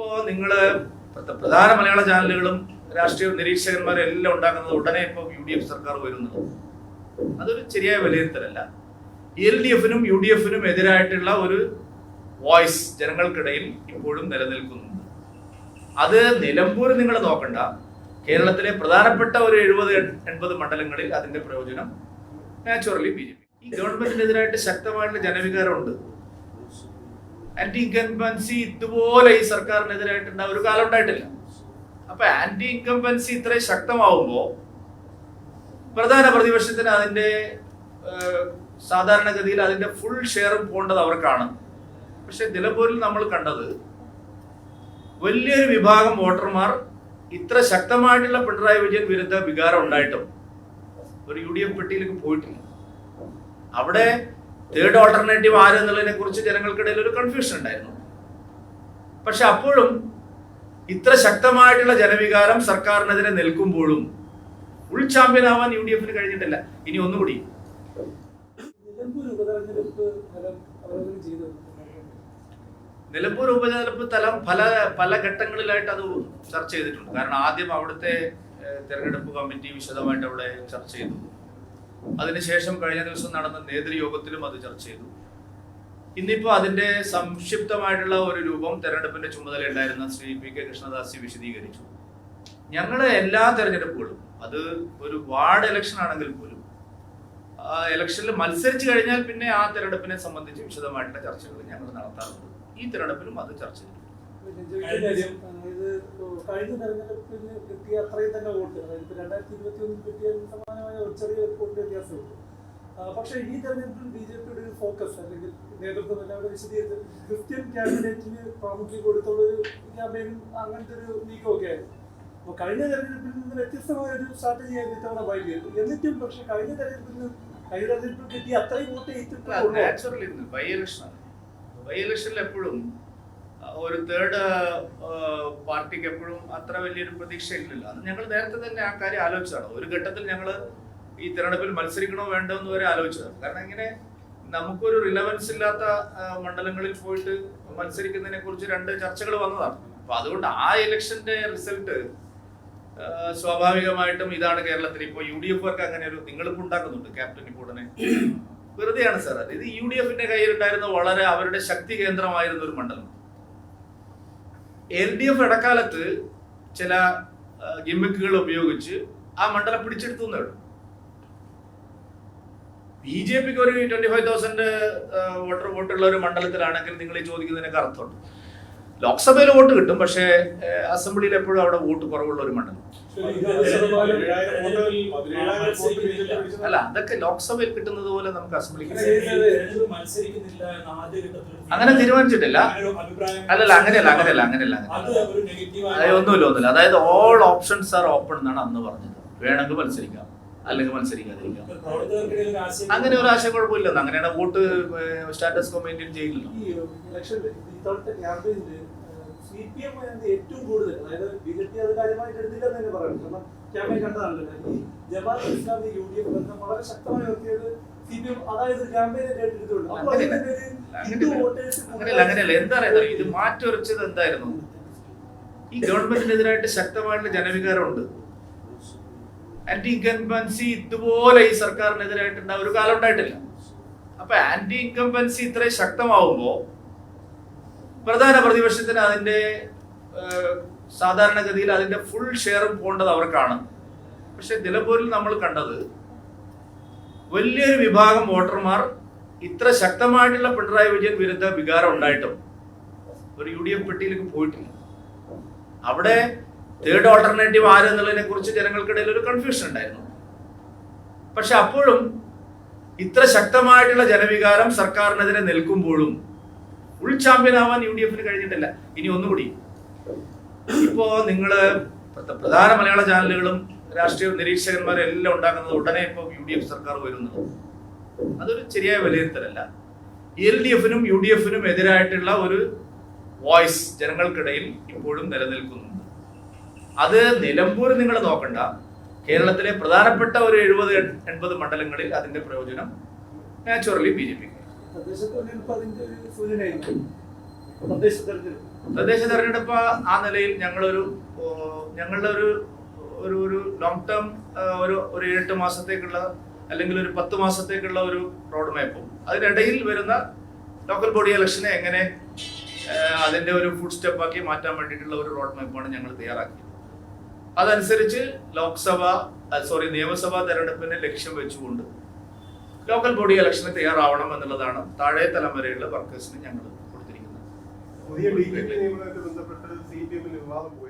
ഇപ്പോ നിങ്ങൾ പ്രധാന മലയാള ചാനലുകളും രാഷ്ട്രീയ നിരീക്ഷകന്മാരും എല്ലാം ഉണ്ടാക്കുന്നത് ഉടനെ ഇപ്പൊ യു ഡി എഫ് സർക്കാർ വരുന്നത് അതൊരു ശരിയായ വിലയിരുത്തലല്ല. എൽ ഡി എഫിനും യു ഡി എഫിനും എതിരായിട്ടുള്ള ഒരു വോയിസ് ജനങ്ങൾക്കിടയിൽ ഇപ്പോഴും നിലനിൽക്കുന്നുണ്ട് അത് നിലമ്പൂർ നിങ്ങൾ നോക്കണ്ട. കേരളത്തിലെ പ്രധാനപ്പെട്ട ഒരു എഴുപത് എൺപത് മണ്ഡലങ്ങളിൽ അതിന്റെ പ്രയോജനം നാച്ചുറലി ബി ജെ പി. ഈ ഗവൺമെന്റിനെതിരായിട്ട് ശക്തമായിട്ടുള്ള ജനവികാരമുണ്ട്. ആന്റി ഇൻകംബൻസി ഇതുപോലെ ഈ സർക്കാരിനെതിരായിട്ടുണ്ടായ ഒരു കാലം ഉണ്ടായിട്ടില്ല. അപ്പൊ ആന്റി ഇൻകംബൻസി ഇത്രയും ശക്തമാവുമ്പോൾ പ്രധാന പ്രതിപക്ഷത്തിന് അതിന്റെ സാധാരണഗതിയിൽ അതിന്റെ ഫുൾ ഷെയറും പോകേണ്ടത് അവർക്കാണ്. പക്ഷെ നിലമ്പൂരിൽ നമ്മൾ കണ്ടത് വലിയൊരു വിഭാഗം വോട്ടർമാർ ഇത്ര ശക്തമായിട്ടുള്ള പിണറായി വിജയൻ വിരുദ്ധ വികാരം ഉണ്ടായിട്ടും ഒരു യു ഡി എഫ് പെട്ടിയിലേക്ക് പോയിട്ടില്ല. അവിടെ തേർഡ് ഓൾട്ടർനേറ്റീവ് ആര് എന്നുള്ളതിനെ കുറിച്ച് ജനങ്ങൾക്കിടയിൽ ഒരു കൺഫ്യൂഷൻ ഉണ്ടായിരുന്നു. പക്ഷെ അപ്പോഴും ഇത്ര ശക്തമായിട്ടുള്ള ജനവികാരം സർക്കാരിനെതിരെ നിൽക്കുമ്പോഴും ഉൾ ചാമ്പ്യൻ ആവാൻ യു ഡി എഫിന് കഴിഞ്ഞിട്ടില്ല. ഇനി ഒന്നുകൂടി. നിലമ്പൂർ ഉപതെരഞ്ഞെടുപ്പ് തലം പല പല ഘട്ടങ്ങളിലായിട്ട് അത് ചർച്ച ചെയ്തിട്ടുണ്ട്. കാരണം ആദ്യം അവിടുത്തെ തെരഞ്ഞെടുപ്പ് കമ്മിറ്റി വിശദമായിട്ട് അവിടെ ചർച്ച ചെയ്തു. അതിനുശേഷം കഴിഞ്ഞ ദിവസം നടന്ന നേതൃയോഗത്തിലും അത് ചർച്ച ചെയ്തു. ഇന്നിപ്പോ അതിന്റെ സംക്ഷിപ്തമായിട്ടുള്ള ഒരു രൂപം തെരഞ്ഞെടുപ്പിന്റെ ചുമതല ഉണ്ടായിരുന്ന ശ്രീ പി കെ കൃഷ്ണദാസി വിശദീകരിച്ചു. ഞങ്ങളെ എല്ലാ തെരഞ്ഞെടുപ്പുകളും അത് ഒരു വാർഡ് ഇലക്ഷൻ ആണെങ്കിൽ പോലും ഇലക്ഷനിൽ മത്സരിച്ചു കഴിഞ്ഞാൽ പിന്നെ ആ തെരഞ്ഞെടുപ്പിനെ സംബന്ധിച്ച് വിശദമായിട്ടുള്ള ചർച്ചകൾ ഞങ്ങൾ നടത്താറുണ്ട്. ഈ തെരഞ്ഞെടുപ്പിലും അത് ചർച്ച ചെയ്തു. കഴിഞ്ഞ തെരഞ്ഞെടുപ്പിൽ കിട്ടിയ അത്രയും തന്നെ വോട്ട്. അതായത് ഇപ്പൊ രണ്ടായിരത്തി ഇരുപത്തി ഒന്നിൽ കിട്ടിയ സമാനമായ ഒരു ചെറിയ വോട്ട് വ്യത്യാസമുണ്ട്. പക്ഷെ ഈ തെരഞ്ഞെടുപ്പിൽ ബി ജെ പിയുടെ ഒരു ഫോക്കസ് അല്ലെങ്കിൽ നേതൃത്വം എല്ലാവരും വിശദീകരിച്ച് ക്രിസ്ത്യൻ ക്യാബിനറ്റിന് പ്രാമുഖ്യം കൊടുത്തുള്ള ഒരു ക്യാമ്പയിനും അങ്ങനത്തെ ഒരു നീക്കമൊക്കെ ആയിരുന്നു. അപ്പോൾ കഴിഞ്ഞ തെരഞ്ഞെടുപ്പിൽ നിന്ന് വ്യത്യസ്തമായ ഒരു സ്ട്രാറ്റജി ആയിരുന്നു ഇത്തവണ ബൈ ചെയ്തത് എന്നിട്ടും പക്ഷേ കഴിഞ്ഞ തെരഞ്ഞെടുപ്പിൽ നിന്ന് കഴിഞ്ഞ തെരഞ്ഞെടുപ്പിൽ കിട്ടിയ അത്രയും വോട്ട് ഏറ്റെടുത്തു ബൈ ഇലക്ഷൻ ബൈ ഇലക്ഷനിൽ എപ്പോഴും ഒരു തേർഡ് പാർട്ടിക്ക് എപ്പോഴും അത്ര വലിയൊരു പ്രതീക്ഷ ഇല്ലല്ലോ അത് ഞങ്ങൾ നേരത്തെ തന്നെ ആ കാര്യം ആലോചിച്ചതാണ്. ഒരു ഘട്ടത്തിൽ ഞങ്ങൾ ഈ തിരഞ്ഞെടുപ്പിൽ മത്സരിക്കണോ വേണ്ടോ എന്ന് വരെ ആലോചിച്ചതാണ്. കാരണം ഇങ്ങനെ നമുക്കൊരു റിലവൻസ് ഇല്ലാത്ത മണ്ഡലങ്ങളിൽ പോയിട്ട് മത്സരിക്കുന്നതിനെ കുറിച്ച് രണ്ട് ചർച്ചകൾ വന്നതാണ്. അപ്പൊ അതുകൊണ്ട് ആ ഇലക്ഷന്റെ റിസൾട്ട് സ്വാഭാവികമായിട്ടും ഇതാണ് കേരളത്തിൽ. ഇപ്പോൾ യു ഡി എഫുകാർക്ക് അങ്ങനെ ഒരു നിങ്ങളിപ്പോൾ ഉണ്ടാക്കുന്നുണ്ട് ക്യാപ്റ്റൻ ഇപ്പോടനെ വെറുതെയാണ് സാർ. അത് ഇത് യു ഡി എഫിന്റെ കയ്യിലുണ്ടായിരുന്ന വളരെ അവരുടെ ശക്തി കേന്ദ്രമായിരുന്ന ഒരു മണ്ഡലം. എൽ ഡി എഫ് ഇടക്കാലത്ത് ചില ഗിമ്മിക്കുകൾ ഉപയോഗിച്ച് ആ മണ്ഡലം പിടിച്ചെടുത്തു എന്നേ ബി ജെ പിക്ക് ഒരു ട്വന്റി ഫൈവ് തൗസൻഡ് വോട്ടർ വോട്ടുള്ള ഒരു മണ്ഡലത്തിലാണെങ്കിൽ നിങ്ങൾ ഈ ചോദിക്കുന്നതിനൊക്കെ അർത്ഥമുണ്ട്. ലോക്സഭയിൽ വോട്ട് കിട്ടും പക്ഷേ അസംബ്ലിയിൽ എപ്പോഴും അവിടെ വോട്ട് കുറവുള്ള ഒരു മണ്ഡലം. അല്ല അതൊക്കെ ലോക്സഭയിൽ കിട്ടുന്നത് പോലെ നമുക്ക് അസംബ്ലിക്ക് അങ്ങനെ തീരുമാനിച്ചിട്ടില്ല. അല്ലല്ല അങ്ങനെയല്ല അങ്ങനെയല്ല അങ്ങനെയല്ല അങ്ങനെ അതായത് ഒന്നുമില്ല ഒന്നുമില്ല. അതായത് ഓൾ ഓപ്ഷൻസ് ആർ ഓപ്പൺ എന്നാണ് അന്ന് പറഞ്ഞത്. വേണമെങ്കിൽ മത്സരിക്കാം. അല്ലെങ്കിൽ മത്സരിക്കാതിരിക്കാം. അങ്ങനെ ഒരു ആശയം കുഴപ്പമില്ലല്ലോ. അങ്ങനെയാണ് വോട്ട് സ്റ്റാറ്റസ് കോ മെയിന്റെയിൻ ചെയ്യില്ലല്ലോ. സി പി എം ഏറ്റവും കൂടുതൽ അതായത് ബി ജെ പി അത് കാര്യമായിട്ട് എടുത്തില്ല എന്ന് തന്നെ പറയാം. കാരണം ക്യാമ്പയിൻ കണ്ടതാണല്ലോ. ഈ Jamaat Islami U D F ബന്ധം വളരെ ശക്തമായി ഉയർത്തിയത് സി പി എം അതായത് ക്യാമ്പയിൻ ഏറ്റെടുത്തിട്ടുണ്ട് അപ്പോൾ അങ്ങനെയല്ല. അതിന്റെ പേര് ഹിന്ദു അങ്ങനെയല്ല. വോട്ടേഴ്സ് അങ്ങനെയല്ല അങ്ങനെയല്ല. എന്താ ഇത് മാറ്റുരച്ചത് എന്തായിരുന്നു? ഈ ഗവൺമെന്റിനെതിരായിട്ട് ശക്തമായിട്ടുള്ള ജനവികാരമുണ്ട്. ആന്റി ഇൻകംബൻസി ഇതുപോലെ ഈ സർക്കാരിനെതിരായിട്ടുണ്ടായ ഒരു കാലം ഉണ്ടായിട്ടില്ല. അപ്പൊ ആന്റി ഇൻകംബൻസി ഇത്രയും ശക്തമാവുമ്പോ പ്രധാന പ്രതിപക്ഷത്തിന് അതിന്റെ സാധാരണഗതിയിൽ അതിന്റെ ഫുൾ ഷെയറും പോകേണ്ടത് അവർക്കാണ്. പക്ഷെ നിലമ്പൂരിൽ നമ്മൾ കണ്ടത് വലിയൊരു വിഭാഗം വോട്ടർമാർ ഇത്ര ശക്തമായിട്ടുള്ള പിണറായി വിജയൻ വിരുദ്ധ വികാരം ഉണ്ടായിട്ടും ഒരു യു ഡി എഫ് പെട്ടിയിലേക്ക് പോയിട്ടില്ല. അവിടെ തേർഡ് ഓൾട്ടർനേറ്റീവ് ആര് എന്നുള്ളതിനെ കുറിച്ച് ജനങ്ങൾക്കിടയിൽ ഒരു കൺഫ്യൂഷൻ ഉണ്ടായിരുന്നു. പക്ഷെ അപ്പോഴും ഇത്ര ശക്തമായിട്ടുള്ള ജനവികാരം സർക്കാരിനെതിരെ നിൽക്കുമ്പോഴും ഉൾ ചാമ്പ്യൻ ആവാൻ യു ഡി എഫിന് കഴിഞ്ഞിട്ടില്ല. ഇനി ഒന്നുകൂടി. ഇപ്പോ നിങ്ങൾ പ്രധ- പ്രധാന മലയാള ചാനലുകളും രാഷ്ട്രീയ നിരീക്ഷകന്മാരും എല്ലാം ഉണ്ടാക്കുന്നത് ഉടനെ ഇപ്പൊ യു ഡി എഫ് സർക്കാർ വരുന്നത് അതൊരു ശരിയായ വിലയിരുത്തലല്ല. എൽ ഡി എഫിനും യു ഡി എഫിനും എതിരായിട്ടുള്ള ഒരു വോയിസ് ജനങ്ങൾക്കിടയിൽ ഇപ്പോഴും നിലനിൽക്കുന്നുണ്ട് അത് നിലമ്പൂർ നിങ്ങൾ നോക്കണ്ട. കേരളത്തിലെ പ്രധാനപ്പെട്ട ഒരു എഴുപത് എൺപത് മണ്ഡലങ്ങളിൽ അതിന്റെ പ്രയോജനം നാച്ചുറലി ബി ജെ പിക്ക് തദ്ദേശ തെരഞ്ഞെടുപ്പ് ആ നിലയിൽ ഞങ്ങളൊരു ഞങ്ങളുടെ ഒരു ഒരു ഒരു ലോങ് ടേം ഒരു ഒരു ഏഴെട്ട് മാസത്തേക്കുള്ള അല്ലെങ്കിൽ ഒരു പത്ത് മാസത്തേക്കുള്ള ഒരു റോഡ് മാപ്പും അതിനിടയിൽ വരുന്ന ലോക്കൽ ബോഡി ഇലക്ഷനെ എങ്ങനെ അതിന്റെ അതിന്റെ ഒരു ഫുഡ് സ്റ്റെപ്പ് ആക്കി മാറ്റാൻ വേണ്ടിയിട്ടുള്ള ഒരു റോഡ് മാപ്പാണ് ഞങ്ങൾ തയ്യാറാക്കിയത്. അതനുസരിച്ച് ലോക്സഭ സോറി നിയമസഭാ തെരഞ്ഞെടുപ്പിനെ ലക്ഷ്യം വെച്ചുകൊണ്ട് ലോക്കൽ ബോഡി ഇലക്ഷന് തയ്യാറാവണം എന്നുള്ളതാണ് താഴെ തലമുറയിലുള്ള വർക്കേഴ്സിന് ഞങ്ങൾ കൊടുത്തിരിക്കുന്നത്. പുതിയ ബന്ധപ്പെട്ട് സി പി എമ്മിൽ വിവാദം പോയിരുന്നു